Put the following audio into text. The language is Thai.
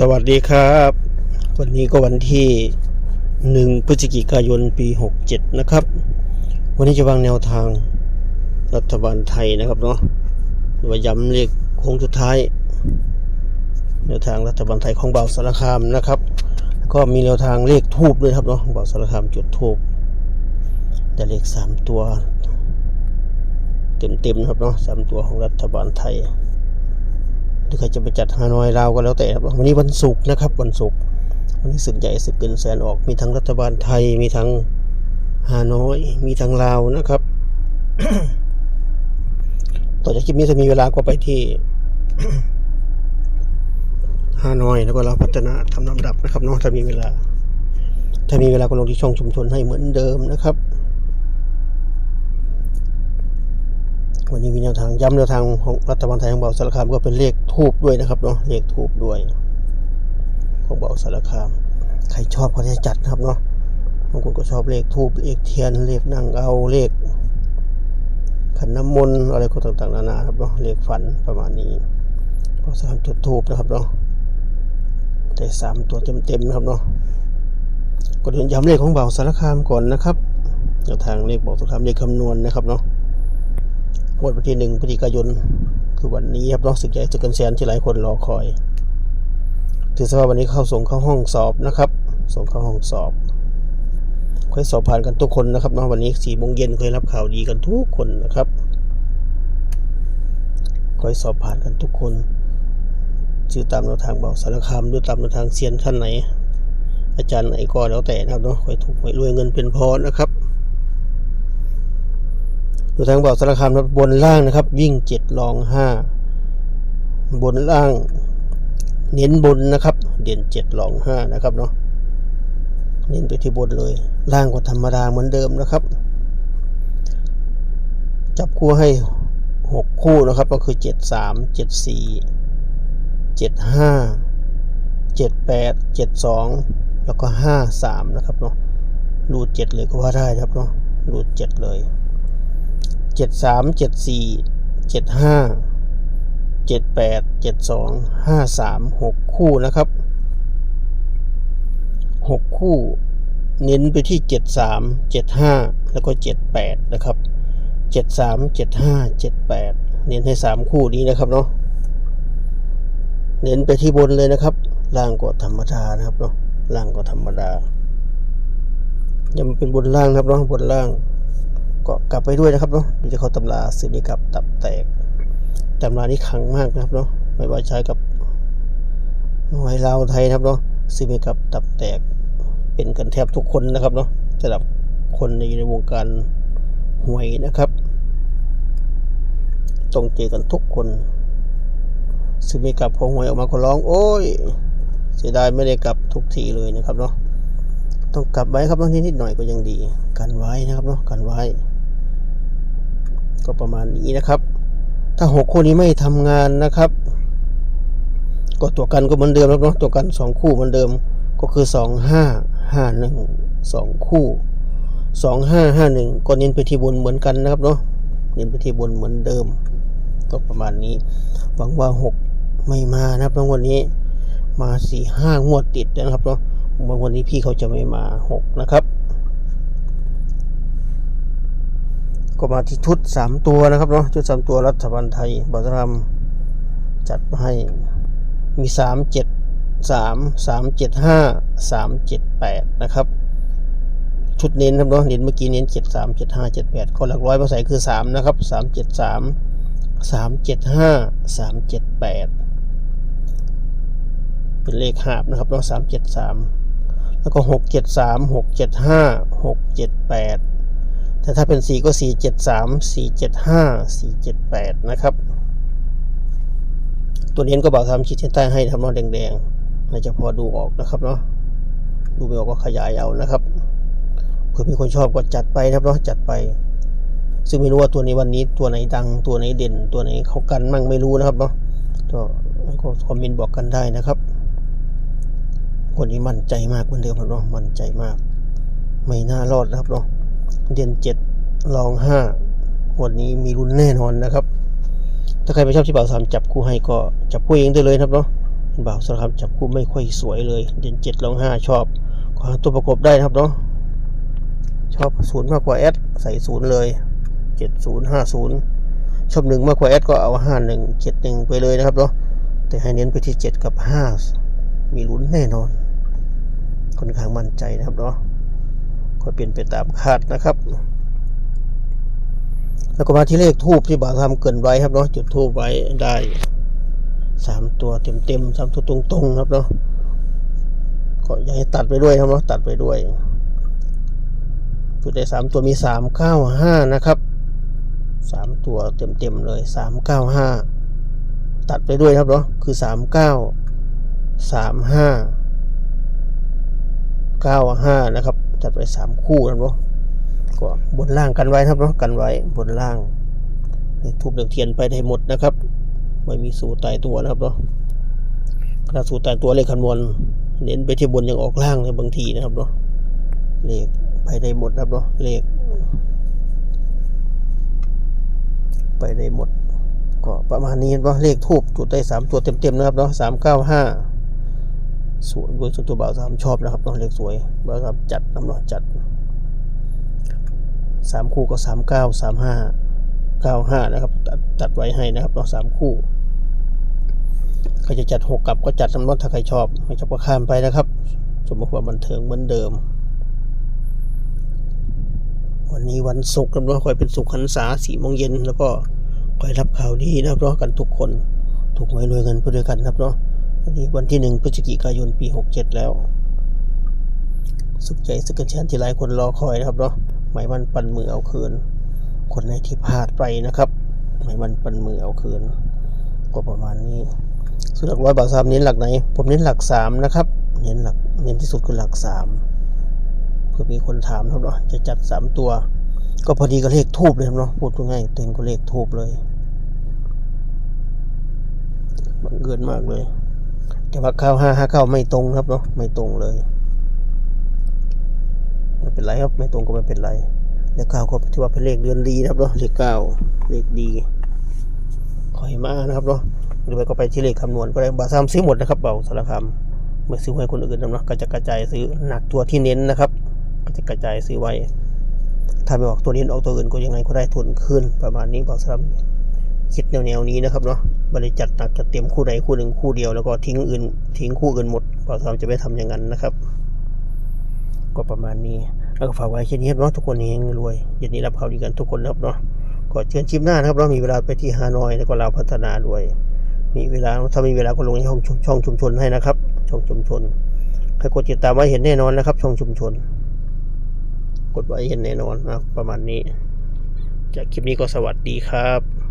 สวัสดีครับ วันนี้ก็วันที่หนึ่งพฤศจิกายนปีหกเจ็ดนะครับ วันนี้จะวางแนวทางรัฐบาลไทยนะครับเนาะว่าย้ำเลขโค้งสุดท้าย แนวทางรัฐบาลไทยของเบาสารคามนะครับ ก็มีแนวทางเลขทูบด้วยครับเนาะเบาสารคามจุดทูบแต่เลขสามตัว เต็มๆครับเนาะสามตัวของรัฐบาลไทย รือใครจะไปจัดฮานอยลาวก็แล้วแต่ครับวันนี้วันศุกร์นะครับ วันศุกร์วันนี้ศึกใหญ่ศึกเกินแสนออกมีทั้งรัฐบาลไทยมีทั้งฮานอย มีทั้งลาวนะครับ ต่อจากคลิปนี้ถ้ามีเวลาก็ไปที่ฮานอยแล้วก็เราวพัฒนาทำลำดับนะครับเนาะถ้ามีเวลา ถ้ามีเวลาก็ลงที่ช่องชุมชนให้เหมือนเดิมนะครับ วันนี้มีแนวทางย้ำแนวทางของรัฐบาลไทยของเบาสารคามก็เป็นเลขทูบด้วยนะครับเนาะเลขทูบด้วย ของเบาสารคาม ใครชอบก็จะจัดนะครับเนาะบางคนก็ชอบเลขทูบเลขเทียนเลขนั่งเอาเลขขันน้ำมนต์อะไรก็ต่างๆนานาครับเนาะเลขฝันประมาณนี้เบาสารคามจุดทูบนะครับเนาะได้สามตัวเต็มๆนะครับเนาะก็เดินย้ำเลขของเบาสารคามก่อนนะครับแนวทางเลขเบาสารคามเลขคำนวณนะครับเนาะ วดวันที่หนึ่งพฤศจิกายน คือวันนี้ครับเนาะศึกใหญ่ศึกกันแสนที่หลายคนรอคอย ถือซะว่าวันนี้เข้าส่งเข้าห้องสอบนะครับ ส่งเข้าห้องสอบค่อยสอบผ่านกันทุกคนนะครับเนาะวันนี้สี่โมงเย็นค่อยรับข่าวดีกันทุกคนนะครับค่อยสอบผ่านกันทุกคนชื่อตามแนวทางเบาสารคามด้วยตามแนวทางเซียนท่านไหน อาจารย์ไหนก็แล้วแต่นะครับเนาะค่อยถูกหวยรวยเงินเป็นพอนะครับ ดูทางบอกสารคามครับบนล่างนะครับ วิ่งเจ็ดรองห้าบนล่าง เน้นบนนะครับ เด่นเจ็ดรองห้านะครับเนาะเน้นไปที่บนเลย ล่างก็ธรรมดาเหมือนเดิมนะครับ จับคู่ให้หกคู่นะครับ ก็คือเจ็ดสามเจ็ดสี่เจ็ดห้าเจ็ดแปดเจ็ดสองแล้วก็ห้าสามนะครับเนาะรูดเจ็ดเลยก็ว่าได้ครับเนาะรูดเจ็ดเลย เจ็ดสามเจ็ดสี่เจ็ดห้าเจ็ดแปดเจ็ดสองห้าสามหกคู่นะครับหกคู่ เน้นไปที่เจ็ดสามเจ็ดห้าแล้วก็เจ็ดแปดนะครับเจ็ดสามเจ็ดห้าเจ็ดแปดเน้นให้สามคู่นี้นะครับเนาะเน้นไปที่บนเลยนะครับล่างก็ธรรมดานะครับเนาะล่างก็ธรรมดายังเป็นบนล่างนะครับเนาะบนล่าง ก็กลับไปด้วยนะครับเนาะนี่จะเข้าตำราสินิกับตับแตกตำรานี้ขังมากนะครับเนาะไม่ว่าใช้กับหวยลาวไทยนะครับเนาะสินิกับตับแตกเป็นกันแทบทุกคนนะครับเนาะสำหรับคนในในวงการหวยนะครับต้องเจอกันทุกคนสินิกับพอหวยออกมาก็ร้อง โอ้ยเสียดายไม่ได้กลับทุกทีเลยนะครับเนาะต้องกลับไว้ครับบางทีนิดหน่อยก็ยังดี กันไว้นะครับเนาะกันไว้ ก็ประมาณนี้นะครับ ถ้าหกคู่นี้ไม่ทำงานนะครับ ก็ตัวกันก็เหมือนเดิมครับเนาะตัวกันสองคู่เหมือนเดิมก็คือสองห้าห้าหนึ่งสองคู่สองห้าห้าหนึ่งก็เน้นไปที่บนเหมือนกันนะครับเนาะเน้นไปที่บนเหมือนเดิม ก็ประมาณนี้ หวังว่าหกไม่มานะครับในวันนี้มาสี่ห้างวดติดนะครับเนาะบางวันนี้พี่เขาจะไม่มาหกนะครับ ก็มาที่ชุดสามตัวนะครับเนาะชุดสามตัวรัฐบาลไทยบอสรัมจัดมาให้มีามเจ็ดแปดนะครับ ชุดเน้นครับเนาะเน้นเมื่อกี้เน้นเจ็ดสามเจ็ดห้าเจ็ดแปดคนหลักร้อยมาใส่คือสามนะครับสามเจ็ดสามสามเจ็ดห้าสามเจ็ดแปดเป็นเลขหาบนะครับเนาะสามแล้วก็หกเจ็ดสามหกเจ็ดห้าหกเจ็ดแปด แต่ถ้าเป็นสี่ก็สี่เจ็ดสามสี่เจ็ดห้าสี่เจ็ดแปดนะครับ ตัวนี้ก็บอกทำขีดเส้นใต้ให้ทำนาะแดงๆน่าจะพอดูออกนะครับเนาะดูไม่ออกก็ขยายเอานะครับเผื่อมีคนชอบก็จัดไปครับเนาะจัดไป ซึ่งไม่รู้ว่าตัวนี้วันนี้ตัวไหนดังตัวไหนเด่น ตัวไหนเขากันมั่งไม่รู้นะครับเนาะก็ก็คอมเมนต์บอกกันได้นะครับคนนี้มั่นใจมากเหมือนเดิมครับเนาะมั่นใจมาก ไม่น่ารอดนะครับเนาะ เดือนเจ็ดรองห้าวันนี้มีรุนแน่นอนนะครับ ถ้าใครไม่ชอบที่เป่าสามจับคู่ให้ก็จับคู่เองได้เลยครับเนาะเบ่าวสารคามจับคู่ไม่ค่อยสวยเลย เด่นเจ็ดลองห้าชอบขอตัวประกบได้นะครับเนาะชอบศูนย์มากกว่าแอดใส่ศูนย์เลยเจ็ดศูนย์ห้าศูนย์ชอบหนึ่งมากกว่าแอดก็เอาห้าหนึ่งเจ็ดหนึ่งไปเลยนะครับเนาะแต่ให้เน้นไปที่เจ็ดกับห้ามีลุ้นแน่นอนค่อนข้างมั่นใจนะครับเนาะ ก็เปลี่ยนไปตามคาดนะครับ แล้วก็มาที่เลขทูบที่บ่าวทำเกินไว้ครับเนาะจุดทูบไว้ได้สามตัวเต็มเต็มๆสามตัวตรงๆครับเนาะก็อยากให้ตัดไปด้วยครับเนาะตัดไปด้วยจุดได้สามตัวมีสามเก้าห้านะครับสามตัวเต็มเต็มๆเลยสามเก้าห้าตัดไปด้วยครับเนาะคือสามเก้าสามห้าเก้าห้านะครับ ตัดไปสามคู่นะครับเนาะก็บนล่างกันไว้ครับเนาะกันไว้บนล่างนี่ทุบเหลืองเทียนไปได้หมดนะครับ ไม่มีสูตรตายตัวนะครับเนาะถ้าสูตรตายตัวเลขคำนวณเน้นไปที่บนยังออกล่างเลยบางทีนะครับเนาะเลขไปได้หมดนะครับเนาะเลข ไปได้หมด ก็ประมาณนี้เนาะเลขทูบจุดได้สามตัวเต็มๆนะครับเนาะสามเก้าห้า สวนโดยส่วนตัวบ่าวสามชอบนะครับเนาะเลขสวยบ่าวสามจัดนะครับเนาะจัดสามคู่ก็สามเก้าสามห้าเก้าห้านะครับตัดตัดไว้ให้นะครับเราสามคู่ใครจะจัดหกกลับก็จัดสำนวนถ้าใครชอบไม่ชอบก็ข้ามไปนะครับ สมมติว่าบันเทิงเหมือนเดิม วันนี้วันศุกร์ครับเนาะคอยเป็นศุกร์หันษาสี่โมงเย็นแล้วก็คอยรับข่าวดีนะครับเนาะกันทุกคนถูกหวยรวยเงินไปด้วยกันครับเนาะ วันนี้วันที่หนึ่งพฤศจิกายนปีหกเจ็ดแล้ว สุขใจสุขกันแชนที่หลายคนรอคอยนะครับเนาะหมายมันปันมือเอาคืน คนไหนที่พลาดไปนะครับ หมายมันปันมือเอาคืนก็ประมาณนี้ส่วนหลักร้อยบาทสามเน้นหลักไหน ผมเน้นหลักสามนะครับ เน้นหลักเน้นที่สุดคือหลักสามเพื่อมีคนถามครับเนาะจะจัดสามตัว ก็พอดีกับเลขทูบเลยเนาะพูดง่ายเต็มก็เลขทูบเลยบังเอิญมากเลย แต่ว่าข้าห้าห้าเข้าไม่ตรงครับเนาะไม่ตรงเลยไม่เป็นไรครับไม่ตรงก็ไม่เป็นไรเลขเก้าก็ถือว่าเป็นเลขเดือนดีนะครับเนาะเลขเก้าเลขดีขอให้มานะครับเนาะหรือไปก็ไปที่เลขคำนวณก็ได้บาซ้ำซื้อหมดนะครับเบาสารคามเมื่อซื้อให้คนอื่นนะเนาะก็จะกระจายซื้อหนักตัวที่เน้นนะครับ ก็จะกระจายซื้อไว้ ถ้าไม่ออกตัวนี้ออกตัวอื่นก็ยังไงก็ได้ทุนขึ้นประมาณนี้เบาสารคาม คิดแนวๆนี้นะครับเนาะบริจัดหนักจะเตรียมคู่ไหนคู่หนึ่งคู่เดียวแล้วก็ทิ้งอื่น ทิ้งคู่อื่นหมดเบาสาราจะไม่ทำอย่างนั้นนะครับ ก็ประมาณนี้แล้วก็ฝากไว้แค่นนี้ครับเนาะทุกคนเฮงรวยเย็นนี้รับข่าวดีกันทุกคนนะครับเนาะก็เชิญชิมหน้านะครับเรามีเวลาไปที่ฮานอยแล้วก็ลาวพัฒนาด้วย มีเวลาถ้ามีเวลาก็ลงในช่องช่องชุมชนให้นะครับช่องชุมชนใครกดติดตามไว้เห็นแน่นอนนะครับ ช่องชุมชน กดไว้เห็นแน่นอนนะประมาณนี้จากคลิปนี้ก็สวัสดีครับ